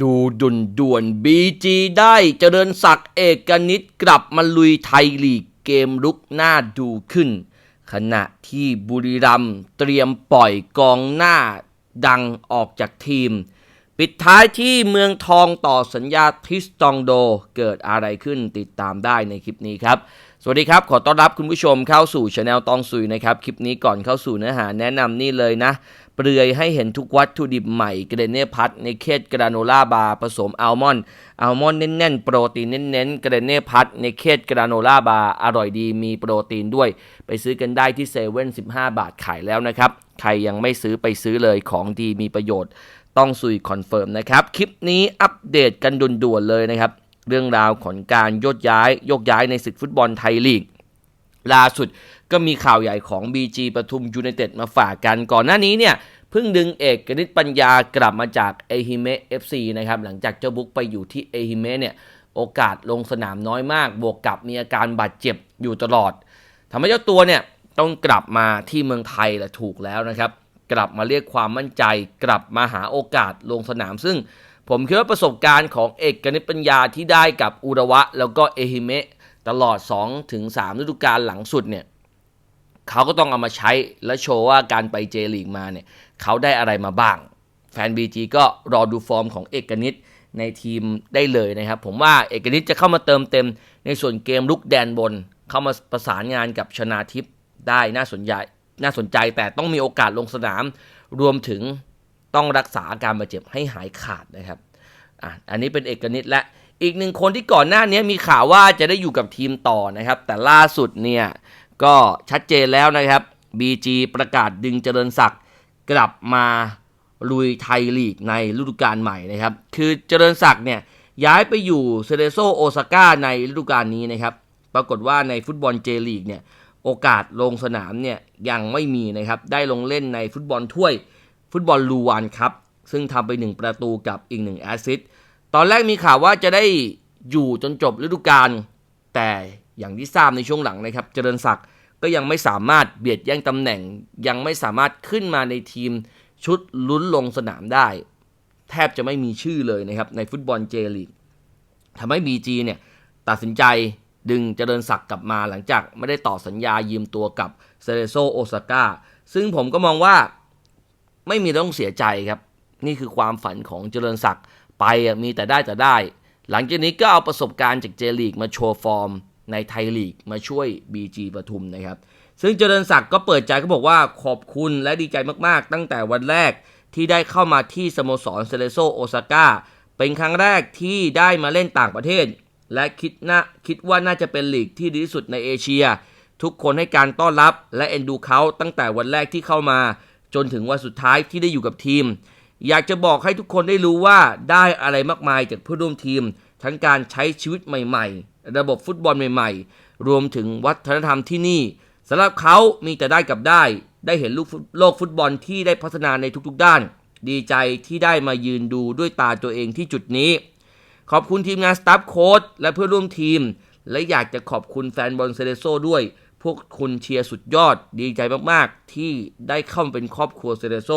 ดูดุนด่วนบีจีได้เจริญศักดิ์เอกนิตกลับมาลุยไทยลีกเกมลุกหน้าดูขึ้น ขณะที่บุรีรัมเตรียมปล่อยกองหน้าดังออกจากทีม ปิดท้ายที่เมืองทองต่อสัญญาทิสตองโดเกิดอะไรขึ้นติดตามได้ในคลิปนี้ครับ สวัสดีครับ ขอต้อนรับคุณผู้ชมเข้าสู่ช anel ตองซุยนะครับ คลิปนี้ก่อนเข้าสู่เนื้อหาแนะนำนี่เลยนะ เปลือยให้เห็นทุกวัตถุดิบใหม่เกรเน่พัทในเคสกราโนล่าบาร์ผสมอัลมอนด์อัลมอนด์แน่นๆ โปรตีนเน้นๆเกรเน่พัทในเคสกราโนล่าบาร์อร่อยดีมีโปรตีนด้วย ไปซื้อกันได้ที่เซเว่น15บาทขายแล้วนะครับใครยังไม่ซื้อไปซื้อเลยของดีมีประโยชน์ ต้องซุยคอนเฟิร์มนะครับ คลิปนี้อัปเดตกันด่วนๆเลยนะครับ เรื่องราวของการโยกย้ายโยกย้ายในศึกฟุตบอลไทยลีกล่าสุดก็มีข่าวใหญ่ของ BG ปทุมยูไนเต็ดมาฝากกันก่อนหน้านี้เนี่ยเพิ่งดึงเอกกนิษปัญญากลับมาจากเอฮิเมะ FC นะครับหลังจากเจ้าบุ๊กไปอยู่ที่เอฮิเมะเนี่ยโอกาสลงสนามน้อยมาก บวกกับมีอาการบาดเจ็บอยู่ตลอดทำให้เจ้าตัวเนี่ยต้องกลับมาที่เมืองไทยและถูกแล้วนะครับ กลับมาเรียกความมั่นใจ กลับมาหาโอกาสลงสนาม ซึ่งผมคิดว่าประสบการณ์ของเอกกนิษฐ์ปัญญาที่ได้กับอุระวะ แล้วก็เอฮิเมะตลอด2-3ถึง3ฤดูกาลหลังสุดเนี่ยเขาก็ต้องเอามาใช้และโชว์ว่าการไปเจลีกมาเนี่ยเขาได้อะไรมาบ้าง แฟน BG ก็รอดูฟอร์มของเอกนิตในทีมได้เลยนะครับ ผมว่าเอกนิตจะเข้ามาเติมเต็มในส่วนเกมลุกแดนบน เข้ามาประสานงานกับชนาทิพย์ได้น่าสนใจ น่าสนใจแต่ต้องมีโอกาสลงสนาม รวมถึงต้องรักษาอาการบาดเจ็บให้หายขาดนะครับอะอันนี้เป็นเอกนิตและอีกหนึ่งคนที่ก่อนหน้านี้มีข่าวว่าจะได้อยู่กับทีมต่อนะครับ แต่ล่าสุดเนี่ยก็ชัดเจนแล้วนะครับ BG ประกาศดึงเจริญศักดิ์กลับมาลุยไทยลีกในฤดูกาลใหม่นะครับ คือเจริญศักดิ์เนี่ยย้ายไปอยู่เซเรโซโอซาก้าในฤดูกาลนี้นะครับ ปรากฏว่าในฟุตบอลเจลีกเนี่ย โอกาสลงสนามเนี่ยยังไม่มีนะครับ ได้ลงเล่นในฟุตบอลถ้วยฟุตบอลลูวานครับ ซึ่งทำไปหนึ่งประตูกับอีกหนึ่งแอสซิสต์ตอนแรกมีข่าวว่าจะได้อยู่จนจบฤดูกาลแต่อย่างที่ทราบในช่วงหลังนะครับ เจริญศักดิ์ก็ยังไม่สามารถเบียดแย่งตำแหน่ง ยังไม่สามารถขึ้นมาในทีมชุดลุ้นลงสนามได้ แทบจะไม่มีชื่อเลยนะครับในฟุตบอลเจลีกทำให้ BG เนี่ยตัดสินใจ ดึงเจริญศักดิ์กลับมาหลังจากไม่ได้ต่อสัญญายืมตัวกับเซเรโซโอซาก้าซึ่งผมก็มองว่าไม่มีต้องเสียใจครับ นี่คือความฝันของเจริญศักดิ์ไปมีแต่ได้แต่ได้ หลังจากนี้ก็เอาประสบการณ์จากเจลีกมาโชว์ฟอร์ม ในไทยลีกมาช่วย BG ปทุมนะครับ ซึ่งเจริญศักดิ์ก็เปิดใจก็บอกว่าขอบคุณและดีใจมากๆ ตั้งแต่วันแรกที่ได้เข้ามาที่สโมสรเซเลโซโอซาก้าเป็นครั้งแรกที่ได้มาเล่นต่างประเทศ และคิดนะคิดว่าน่าจะเป็นลีกที่ดีที่สุดในเอเชีย ทุกคนให้การต้อนรับและเอ็นดูเขาตั้งแต่วันแรกที่เข้ามา จนถึงวันสุดท้ายที่ได้อยู่กับทีม อยากจะบอกให้ทุกคนได้รู้ว่าได้อะไรมากมายจากเพื่อนร่วมทีม ทั้งการใช้ชีวิตใหม่ๆ ระบบฟุตบอลใหม่ๆ รวมถึงวัฒนธรรมที่นี่สำหรับเขามีแต่ได้กับได้ ได้เห็นลูกโลกฟุตบอลที่ได้พัฒนาในทุกๆด้าน ดีใจที่ได้มายืนดูด้วยตาตัวเองที่จุดนี้ ขอบคุณทีมงานสตาฟโค้ดและเพื่อนร่วมทีม และอยากจะขอบคุณแฟนบอลเซเลโซด้วย พวกคุณเชียร์สุดยอดดีใจมากๆ ที่ได้เข้ามาเป็นครอบครัวเซเลโซ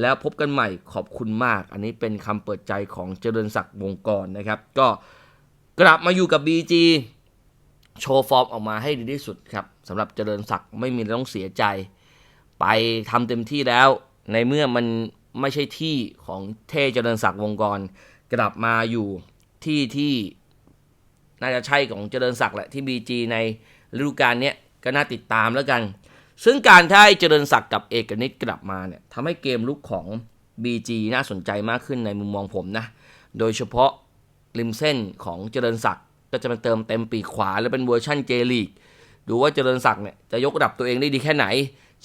แล้วพบกันใหม่ขอบคุณมาก อันนี้เป็นคำเปิดใจของเจริญศักดิ์วงกรนะครับ ก็กลับมาอยู่กับ BG โชว์ฟอร์มออกมาให้ดีที่สุดครับสำหรับเจริญศักดิ์ไม่มีต้องเสียใจ ไปทำเต็มที่แล้ว ในเมื่อมันไม่ใช่ที่ของเท่เจริญศักดิ์วงกร กลับมาอยู่ ที่ที่น่าจะใช่ของเจริญศักดิ์แหละที่ BG ในฤดูกาลนี้ก็น่าติดตามแล้วกัน ซึ่งการที่เจริญศักดิ์กับเอกนิตกลับมาเนี่ยทำให้เกมลุกของ BG น่าสนใจมากขึ้นในมุมมองผมนะ โดยเฉพาะริมเส้นของเจริญศักดิ์ก็จะมาเติมเต็มปีขวาและเป็นเวอร์ชั่นเจลีกดูว่าเจริญศักดิ์เนี่ยจะยกระดับตัวเองได้ดีแค่ไหน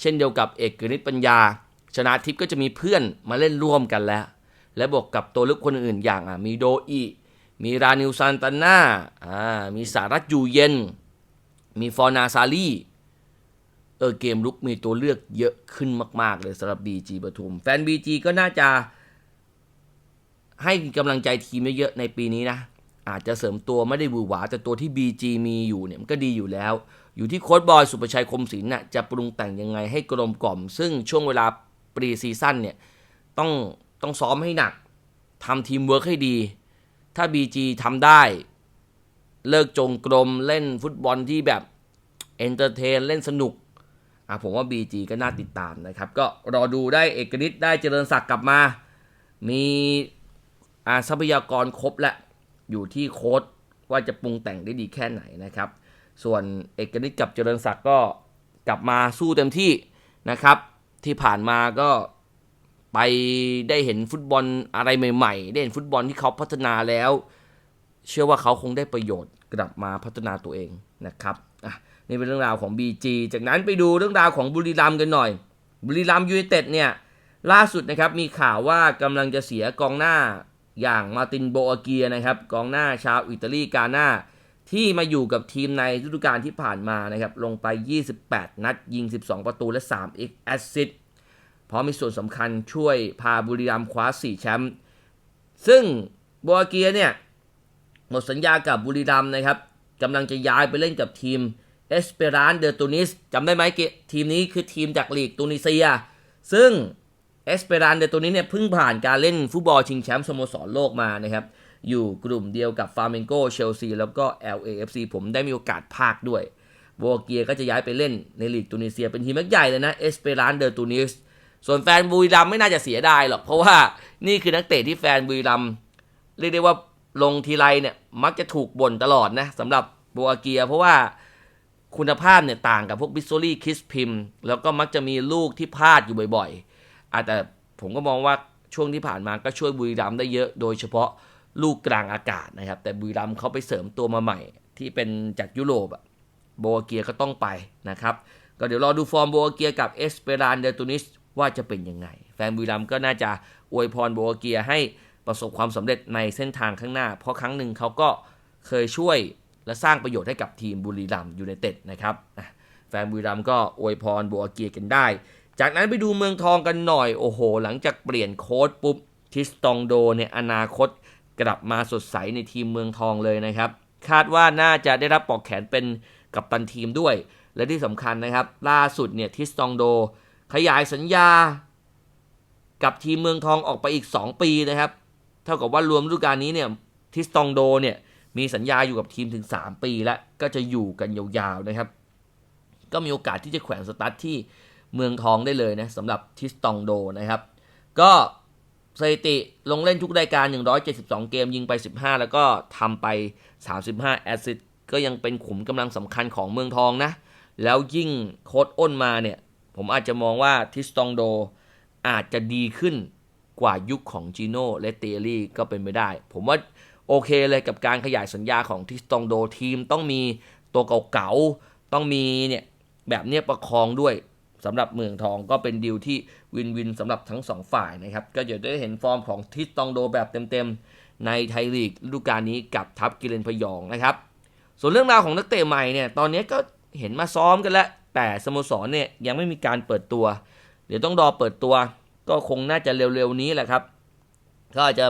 เช่นเดียวกับเอกนิตปัญญา ชนะทิพย์ก็จะมีเพื่อนมาเล่นร่วมกันแล้ว และบวกกับตัวลึกคนอื่นอย่างอะมีโดอี มีรานิวซานตาน่าอ่ามีสารัตยูเย็น มีฟอร์นาซาลีเออเกมลุกมีตัวเลือกเยอะขึ้นมาก ๆ เลยสำหรับ BG ปทุม แฟน BG ก็น่าจะให้กำลังใจทีมเยอะๆในปีนี้นะ อาจจะเสริมตัวไม่ได้หวือหวา แต่ตัวที่ BG มีอยู่เนี่ยมันก็ดีอยู่แล้ว อยู่ที่โค้ชบอยสุประชัยคมศิลป์น่ะจะปรุงแต่งยังไงให้กลมกล่อม ซึ่งช่วงเวลาปรีซีซั่นเนี่ยต้องต้องซ้อมให้หนักทำทีมเวิร์กให้ดี ถ้า BG ทำได้ เลิกจงกรมเล่นฟุตบอลที่แบบเอนเตอร์เทนเล่นสนุกอะผมว่า BG ก็น่าติดตามนะครับ ก็รอดูได้เอกนิตได้เจริญศักดิ์กลับมา มีอาทรัพยากรครบและ อยู่ที่โค้ดว่าจะปรุงแต่งได้ดีแค่ไหนนะครับ ส่วนเอกนิตกับเจริญศักดิ์ก็กลับมาสู้เต็มที่นะครับ ที่ผ่านมาก็ ไปได้เห็นฟุตบอลอะไรใหม่ ๆ ได้เห็นฟุตบอลที่เขาพัฒนาแล้ว เชื่อว่าเขาคงได้ประโยชน์กลับมาพัฒนาตัวเองนะครับอะนี่เป็นเรื่องราวของ BG จากนั้นไปดูเรื่องราวของบุรีรัมย์กันหน่อย บุรีรัมย์ยูไนเต็ดเนี่ยล่าสุดนะครับมีข่าวว่ากำลังจะเสียกองหน้าอย่างมาตินโบอาเกียนะครับกองหน้าชาวอิตาลีกาหน้าที่มาอยู่กับทีมในฤดูกาลที่ผ่านมานะครับลงไป 28 นัดยิง 12 ประตูและ3 x แอสซิสต์ ราะมีส่วนสำคัญช่วยพาบุรีรัมย์คว้า 4 แชมป์ ซึ่งโบอาเกียเนี่ยหมดสัญญากับบุรีรัมย์นะครับกำลังจะย้ายไปเล่นกับทีมเอสเปรานเดอตูนิสจำได้ไหมเกทีมนี้คือทีมจากลีกตูนิเซีย ซึ่งเอสเปรานเดอตูนิสเนี่ยเพิ่งผ่านการเล่นฟุตบอลชิงแชมป์สโมสรโลกมานะครับอยู่กลุ่มเดียวกับฟาร์เมนโกเชลซีแล้วก็ LAFC ผมได้มีโอกาสพากด้วยโบเกียก็จะย้ายไปเล่นในลีกตูนิเซีย เป็นทีมใหญ่เลยนะเอสเปรานเดอตูนิส ส่วนแฟนบุรีรัมไม่น่าจะเสียดายหรอก เพราะว่านี่คือนักเตะที่แฟนบุรีรัมเรียกได้ว่าลงทีไรเนี่ยมักจะถูกบ่นตลอดนะสำหรับโบอาเกีย เพราะว่าคุณภาพเนี่ยต่างกับพวกบิสโซลี่คิสพิมแล้วก็มักจะมีลูกที่พลาดอยู่บ่อยๆอาแต่ผมก็มองว่าช่วงที่ผ่านมาก็ช่วยบุรีรัมได้เยอะโดยเฉพาะลูกกลางอากาศนะครับ แต่บุรีรัมเขาไปเสริมตัวมาใหม่ ที่เป็นจากยุโรปอะโบอาเกียก็ต้องไปนะครับ ก็เดี๋ยวรอดูฟอร์มโบอาเกียกับเอสเปรานเดตูนิส ว่าจะเป็นยังไง แฟนบุรีรัมก็น่าจะอวยพรโบอาเกียให้ประสบความสำเร็จในเส้นทางข้างหน้า เพราะครั้งหนึ่งเขาก็เคยช่วยและสร้างประโยชน์ให้กับทีมบุรีรัมยูไนเต็ดนะครับแฟนบุรีรัมก็อวยพรบัวเกียกันได้ จากนั้นไปดูเมืองทองกันหน่อย โอ้โห หลังจากเปลี่ยนโค้ดปุ๊บทิสตองโดเนี่ยอนาคตกลับมาสดใสในทีมเมืองทองเลยนะครับ คาดว่าน่าจะได้รับปอกแขนเป็นกัปตันทีมด้วย และที่สำคัญนะครับ ล่าสุดเนี่ยทิสตองโด ขยายสัญญากับทีมเมืองทองออกไปอีก 2 ปีนะครับ เท่ากับว่ารวมฤดูกาลนี้เนี่ยทิสตองโดเนี่ยมีสัญญาอยู่กับทีมถึง 3 ปีแล้ว ก็จะอยู่กันยาวๆนะครับ ก็มีโอกาสที่จะแขวนสตาร์ทที่เมืองทองได้เลยนะสำหรับทิสตองโดนะครับ ก็สถิติลงเล่นทุกรายการ 172 เกมยิงไป 15 แล้วก็ทำไป 35 แอสซิสต์ก็ยังเป็นขุมกำลังสำคัญของเมืองทองนะ แล้วยิ่งโค้ดอ้นมาเนี่ย ผมอาจจะมองว่าทิสตองโดอาจจะดีขึ้นกว่ายุคของจีโน่และเตอรี่ก็เป็นไปได้ ผมว่าโอเคเลยกับการขยายสัญญาของทิสตองโดทีมต้องมีตัวเก่าๆ ต้องมีเนี่ยแบบเนี้ยประคองด้วยสำหรับเมืองทองก็เป็นดีลที่วินวินสำหรับทั้งสองฝ่ายนะครับ ก็เดี๋ยวได้เห็นฟอร์มของทิสตองโดแบบเต็มๆ ในไทยลีกฤดูกาลนี้กับทัพกิเลนพยองนะครับ ส่วนเรื่องราวของนักเตะใหม่เนี่ยตอนนี้ก็เห็นมาซ้อมกันแล้ว แต่สโมสรเนี่ยยังไม่มีการเปิดตัว เดี๋ยวต้องรอเปิดตัว ก็คงน่าจะเร็วๆนี้แหละครับ ก็อาจจะ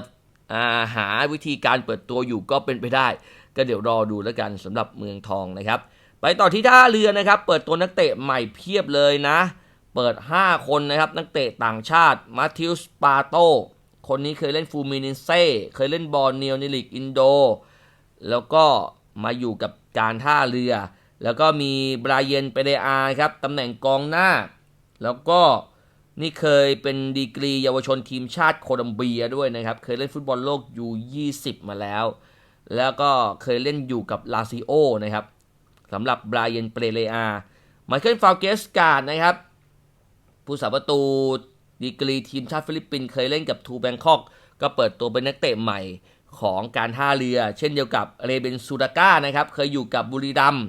าหาวิธีการเปิดตัวอยู่ก็เป็นไปได้ ก็เดี๋ยวรอดูแล้วกันสำหรับเมืองทองนะครับ ไปต่อที่ท่าเรือนะครับ เปิดตัวนักเตะใหม่เพียบเลยนะ เปิด 5 คนนะครับ นักเตะต่างชาติมาธิวสปาโตคนนี้เคยเล่นฟูมินิเซ่เคยเล่นบอลเนียลในลีกอินโด แล้วก็มาอยู่กับการท่าเรือ แล้วก็มีบราเยนเปเดอาครับตำแหน่งกองหน้า แล้วก็นี่เคยเป็นดีกรีเยาวชนทีมชาติโคลัมเบียด้วยนะครับ เคยเล่นฟุตบอลโลกยู20 มาแล้ว แล้วก็เคยเล่นอยู่กับลาซิโอนะครับสำหรับบราเยนเปเรอาไมเคิลฟาวเกสการ์ดนะครับ ผู้สาประตูดีกรีทีมชาติฟิลิปปินส์เคยเล่นกับทูแบงคอก ก็เปิดตัวเป็นนักเตะใหม่ของการท่าเรือ เช่นเดียวกับเรเบนซูดาก้านะครับ เคยอยู่กับบุรีรัมย์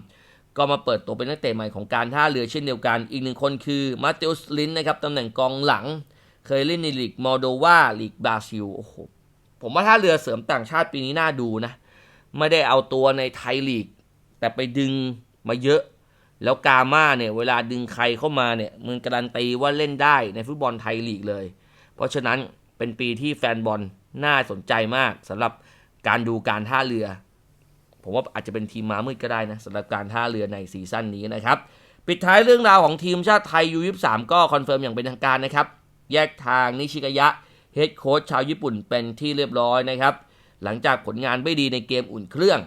ก็มาเปิดตัวเป็นนักเตะใหม่ของการท่าเรือเช่นเดียวกัน อีกหนึ่งคนคือมาเตอุสลินนะครับตำแหน่งกองหลัง เคยเล่นในลีกมอลโดวาลีกบราซิลโอ้โหผมว่าท่าเรือเสริมต่างชาติปีนี้น่าดูนะ ไม่ได้เอาตัวในไทยลีก แต่ไปดึงมาเยอะ แล้วกาม่าเนี่ยเวลาดึงใครเข้ามาเนี่ยมันการันตีว่าเล่นได้ในฟุตบอลไทยลีกเลย เพราะฉะนั้นเป็นปีที่แฟนบอลน่าสนใจมากสำหรับการดูการท่าเรือ ผมว่าอาจจะเป็นทีมม้ามืดก็ได้นะสำหรับการท่าเรือในซีซั่นนี้นะครับปิดท้ายเรื่องราวของทีมชาติไทยยู23ก็คอนเฟิร์มอย่างเป็นทางการนะครับ แยกทางนิชิกายะเฮดโค้ชชาวญี่ปุ่นเป็นที่เรียบร้อยนะครับ หลังจากผลงานไม่ดีในเกมอุ่นเครื่อง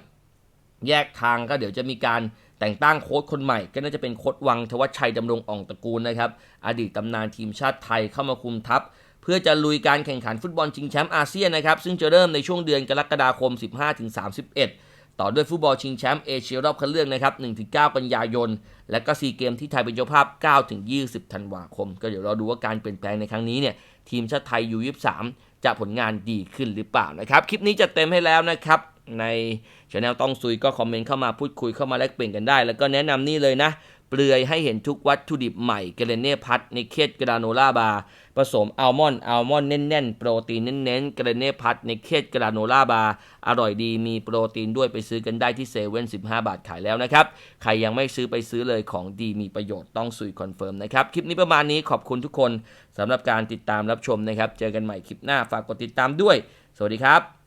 แยกทางก็เดี๋ยวจะมีการแต่งตั้งโค้ชคนใหม่ ก็น่าจะเป็นโค้ชวังทวัชชัยดำรงอ่องตระกูลนะครับ อดีตตำนานทีมชาติไทยเข้ามาคุมทัพ เพื่อจะลุยการแข่งขันฟุตบอลชิงแชมป์อาเซียนนะครับซึ่งจะเริ่มในช่วงเดือนกรกฎาคม 15-31 ต่อด้วยฟุตบอลชิงแชมป์เอเชียรอบคัดเลือกนะครับ 1-9 กันยายน และก็ซีเกมที่ไทยเป็นเจ้าภาพ 9-20 ธันวาคม ก็เดี๋ยวเราดูว่าการเปลี่ยนแปลงในครั้งนี้เนี่ยทีมชาติไทยยู23จะผลงานดีขึ้นหรือเปล่านะครับ คลิปนี้จะเต็มให้แล้วนะครับ ในช anel ต้องซุยก็คอมเมนต์เข้ามาพูดคุยเข้ามาแลกเปลี่ยนกันได้ แล้วก็แนะนำนี่เลยนะ เปลือยให้เห็นทุกวัตถุดิบใหม่เกเรเน่พัทในเคสกราโนล่าบาร์ผสมอัลมอนด์อัลมอนด์แน่นๆ โปรตีนเน้นๆเกเรเน่พัทในเคสกราโนล่าบาร์อร่อยดีมีโปรตีนด้วยไปซื้อกันได้ที่เซเว่น15บาทขายแล้วนะครับ ใครยังไม่ซื้อไปซื้อเลยของดีมีประโยชน์ต้องซุยคอนเฟิร์มนะครับ คลิปนี้ประมาณนี้ขอบคุณทุกคนสำหรับการติดตามรับชมนะครับ เจอกันใหม่คลิปหน้าฝากกดติดตามด้วย สวัสดีครับ